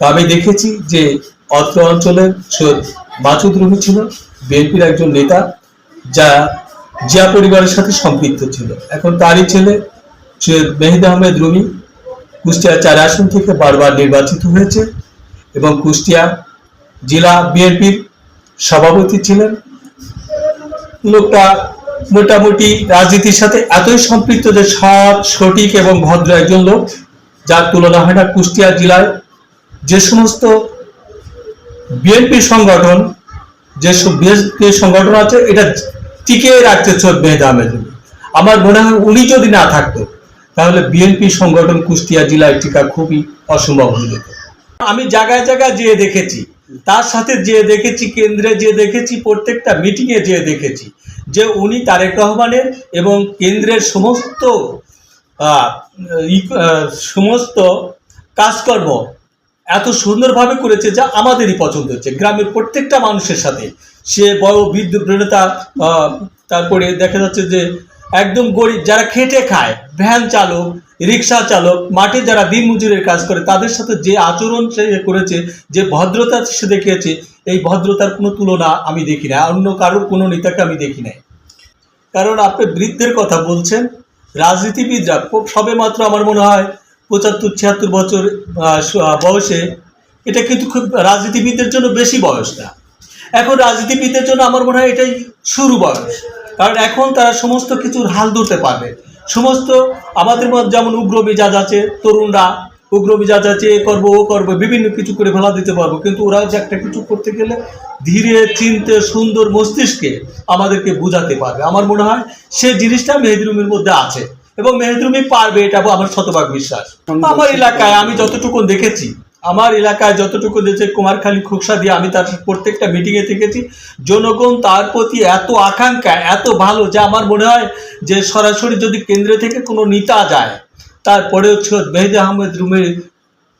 আমি দেখেছি যে অত্র অঞ্চলের সৈয়দ মাসুদ রুমি ছিল বিএনপির একজন নেতা, যা জিয়া পরিবারের সাথে সম্পৃক্ত ছিল। এখন তারই ছেলে সৈয়দ মেহিদ আহমেদ রুমি কুষ্টিয়া চার আসন থেকে বারবার নির্বাচিত হয়েছে এবং কুষ্টিয়া জেলা বিএনপির সভাপতি ছিলেন। লোকটা মোটামুটি রাজনীতির সাথে এতই সম্পৃক্ত যে সৎ, সঠিক এবং ভদ্র একজন লোক, যার তুলনা হয় না কুষ্টিয়া জেলায় যে সমস্ত বিএনপি সংগঠন, যে বিএনপি সংগঠন আছে, এটা টিকে রাখতে চোখ মেহেদ আহমেদ আমার মনে হয় উনি যদি না থাকতো, তাহলে বিএনপি সংগঠন কুষ্টিয়া জেলায় টিকা খুবই অসম্ভব হয়ে যেত। আমি জায়গায় জায়গায় যেয়ে দেখেছি, তার সাথে যেয়ে দেখেছি, কেন্দ্রে যেয়ে দেখেছি, প্রত্যেকটা মিটিংয়ে যেয়ে দেখেছি, যে উনি তারেক রহমানের এবং কেন্দ্রের সমস্ত সমস্ত কাজকর্ম এত সুন্দরভাবে করেছে যা আমাদেরই পছন্দ হচ্ছে। গ্রামের প্রত্যেকটা মানুষের সাথে। সে বড় বৃদ্ধ প্রেরণতা তারপরে দেখা যাচ্ছে যে একদম গরিব, যারা খেটে খায়, ভ্যান চালক, রিক্সা চালক, মাঠে যারা দিনমজুরের কাজ করে, তাদের সাথে যে আচরণ সে করেছে, যে ভদ্রতা সে দেখিয়েছে, এই ভদ্রতার কোনো তুলনা আমি দেখি না। অন্য কারোর কোনো নেতাকে আমি দেখি নাই। কারণ আপনি বৃদ্ধের কথা বলছেন, রাজনীতিবিদরা সবে মাত্র আমার মনে হয় পঁচাত্তর, ছিয়াত্তর বছর বয়সে, এটা কিন্তু খুব রাজনীতিবিদদের জন্য বেশি বয়স না। এখন রাজনীতিবিদদের জন্য আমার মনে হয় এটাই শুরু বয়স। কারণ এখন তারা সমস্ত কিছুর হাল ধরতে পারবে। সমস্ত আমাদের মধ্যে যেমন উগ্র মেজাজ আছে, তরুণরা উগ্র মেজাজ আছে, এ করব, ও করব, বিভিন্ন কিছু করে ফেলা দিতে পারব। কিন্তু ওরা যে একটা কিছু করতে গেলে ধীরে, চিনতে, সুন্দর মস্তিষ্কে আমাদেরকে বোঝাতে পারবে। আমার মনে হয় সে জিনিসটা মেহেদরুমের মধ্যে আছে। এবং মেহেদরুমি পারবে এটা আমার শতভাগ বিশ্বাস। আমার এলাকায় আমি যতটুকু দেখেছি আমার এলাকায় যতটুকু দেখেছে কুমারখালী খুকসা দিয়ে আমি তার প্রত্যেকটা মিটিংয়ে দেখেছি জনগণ তার প্রতি এত আকাঙ্ক্ষা এত ভালো যে আমার মনে হয় যে সরাসরি যদি কেন্দ্র থেকে কোনো নেতা যায় তারপরে হচ্ছে মেহেদি আহমেদ রুমের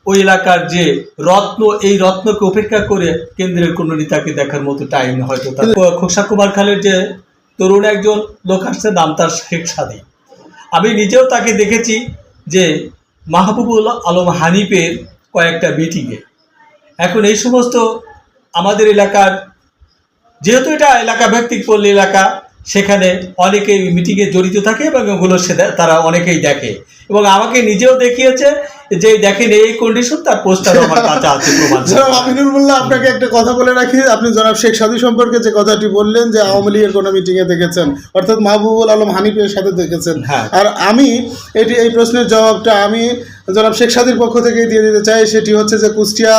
ওই এলাকার যে রত্ন এই রত্নকে উপেক্ষা করে কেন্দ্রের কোনো নেতাকে দেখার মতো টাইম হয়তো খোকসা কুমার খালের যে তরুণ একজন লোক আসছে নাম তার শেখ সাদি আমি নিজেও তাকে দেখেছি যে মাহবুবুল আলম হানিফের কয়েকটা মিটিংয়ে এখন এই সমস্ত আমাদের এলাকার, যেহেতু এটা এলাকা ভিত্তিক পল্লী এলাকা সেখানে অনেকেই মিটিংয়ে জড়িত থাকে এবং ওগুলো সে তারা অনেকেই দেখে। এবং আমাকে নিজেও দেখিয়েছে যে দেখেন এই কন্ডিশন তার পোস্টার আমার কাছে আছে প্রমাণ জনাব আমিনুল মোল্লা আপনাকে একটা কথা বলে রাখি। আপনি জনাব শেখ সাদি সম্পর্কে যে কথাটি বললেন যে আওয়ামী লীগের কোনো মিটিংয়ে দেখেছেন অর্থাৎ মাহবুবুল আলম হানিফের সাথে দেখেছেন। হ্যাঁ। আর আমি এটি এই প্রশ্নের জবাবটা আমি জনাব শেখ সাদির পক্ষ থেকে দিয়ে দিতে চাই। সেটি হচ্ছে যে কুষ্টিয়া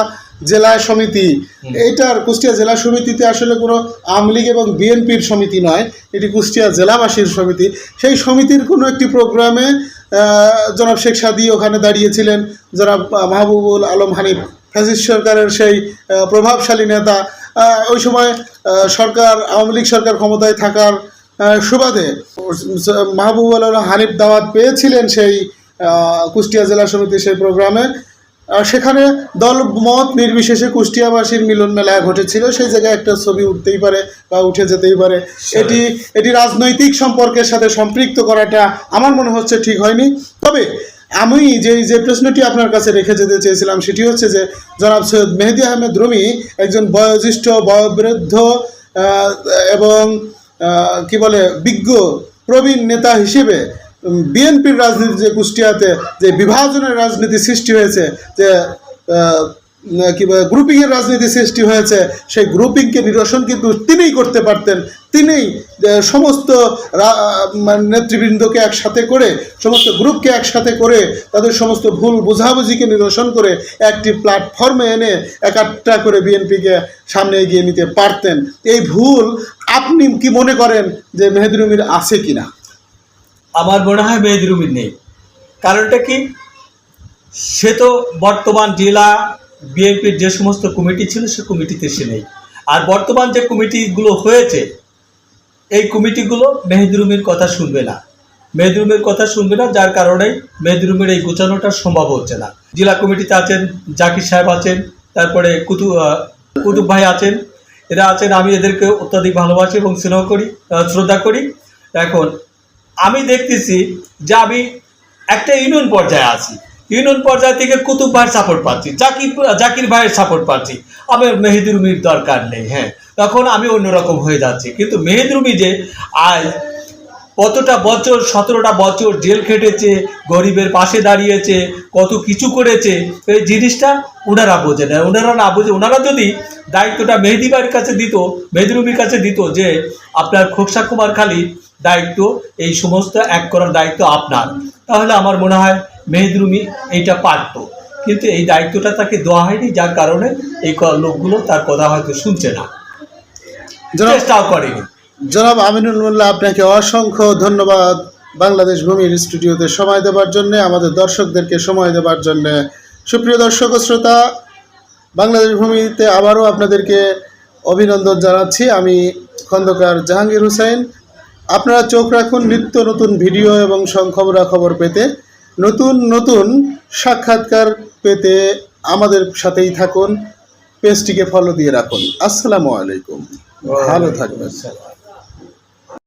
জেলা সমিতি। এইটার কুষ্টিয়া জেলা সমিতিতে আসলে কোনো আওয়ামী লীগ এবং বিএনপির সমিতি নয় এটি কুষ্টিয়া জেলাবাসীর সমিতি। সেই সমিতির কোনো একটি প্রোগ্রামে জনাব শেখ সাদি ওখানে দাঁড়িয়েছিলেন জনাব মাহবুবুল আলম হানিফ ফ্যাসিস্ট সরকারের সেই প্রভাবশালী নেতা। ওই সময় সরকার আওয়ামী লীগ সরকার ক্ষমতায় থাকার সুবাদে মাহবুবুল আলম হানিফ দাওয়াত পেয়েছিলেন সেই কুষ্টিয়া জেলা সমিতির সেই প্রোগ্রামে। সেখানে দল মত নির্বিশেষে কুষ্টিয়াবাসীর মিলন মেলা ঘটেছিল। সেই জায়গায় একটা ছবি উঠতেই পারে বা উঠে যেতেই পারে। এটি এটি রাজনৈতিক সম্পর্কের সাথে সম্পৃক্ত করাটা আমার মনে হচ্ছে ঠিক হয়নি। তবে আমি যে যে প্রশ্নটি আপনার কাছে রেখে যেতে চেয়েছিলাম সেটি হচ্ছে যে জনাব সৈয়দ মেহেদি আহমেদ রুমি একজন বয়োজ্যেষ্ঠ বয়োবৃদ্ধ এবং কি বলে বিজ্ঞ প্রবীণ নেতা হিসেবে বিএনপির রাজনীতি যে কুষ্টিয়াতে যে বিভাজনের রাজনীতি সৃষ্টি হয়েছে, যে কি গ্রুপিংয়ের রাজনীতি সৃষ্টি হয়েছে, সেই গ্রুপিংকে নিরসন কিন্তু তিনিই করতে পারতেন। তিনিই সমস্ত মানে নেতৃবৃন্দকে একসাথে করে, সমস্ত গ্রুপকে একসাথে করে, তাদের সমস্ত ভুল বোঝাবুঝিকে নিরসন করে একটি প্ল্যাটফর্মে এনে একাট্টা করে বিএনপিকে সামনে এগিয়ে নিতে পারতেন। এই ভুল আপনি কি মনে করেন যে মেহেদুরুমির আছে কিনা? আমার মনে হয় মেহেদিরুমির নেই। কারণটা কি? সে তো বর্তমান জেলা বিএনপির যে সমস্ত কমিটি ছিল, সে কমিটিতে সে নেই। আর বর্তমান যে কমিটিগুলো হয়েছে, এই কমিটিগুলো মেহেদিরুমির কথা শুনবে না। মেহেদিরুমের কথা শুনবে না, যার কারণে মেহেদিরুমের এই গোছানোটা সম্ভব হচ্ছে না। জেলা কমিটিতে আছেন, জাকির সাহেব আছেন, তারপরে কুতু কুতুব ভাই আছেন। এরা আছেন, আমি এদেরকে অত্যাধিক ভালোবাসি এবং স্নেহ করি শ্রদ্ধা করি। এখন আমি দেখতেছি যে আমি একটা ইউনিয়ন পর্যায়ে আছি। ইউনিয়ন পর্যায় থেকে কুতুব ভাইয়ের সাপোর্ট পাচ্ছি, জাকির জাকির ভাইয়ের সাপোর্ট পাচ্ছি। আমার মেহেদুর রুমির দরকার নেই হ্যাঁ। তখন আমি অন্যরকম হয়ে যাচ্ছি। কিন্তু মেহেদুর রুমি যে আজ কতটা বছর, সতেরোটা বছর জেল খেটেছে, গরিবের পাশে দাঁড়িয়েছে, কত কিছু করেছে, এই জিনিসটা ওনারা বোঝে না। ওনারা না বোঝে ওনারা যদি দায়িত্বটা মেহেদি ভাইয়ের কাছে দিত, মেহেদি রুমির কাছে দিত যে, আপনার খোকসা কুমার খালি দায়িত্ব এই সমস্ত এক করার দায়িত্ব আপনার। তাহলে আমার মনে হয় মেহেদি রুমি এইটা পারত। কিন্তু এই দায়িত্বটা তাকে দেওয়া হয়নি যার কারণে এই লোকগুলো তার কথা হয়তো শুনছে না। চেষ্টাও করেনি। জনাব আমিনুল মোল্লা আপনাকে অসংখ্য ধন্যবাদ বাংলাদেশ ভূমির স্টুডিওতে সময় দেওয়ার জন্য আমাদের দর্শকদেরকে সময় দেওয়ার জন্য। সুপ্রিয় দর্শক শ্রোতা বাংলাদেশ ভূমিতে আবারও আপনাদেরকে অভিনন্দন জানাচ্ছি। আমি খন্দকার জাহাঙ্গীর হুসাইন আপনারা চোখ রাখুন নিত্য নতুন ভিডিও এবং সংখবরা খবর পেতে। নতুন নতুন সাক্ষাৎকার পেতে আমাদের সাথেই থাকুন। পেজটিকে ফলো দিয়ে রাখুন। আসসালামু আলাইকুম। ভালো থাকবেন।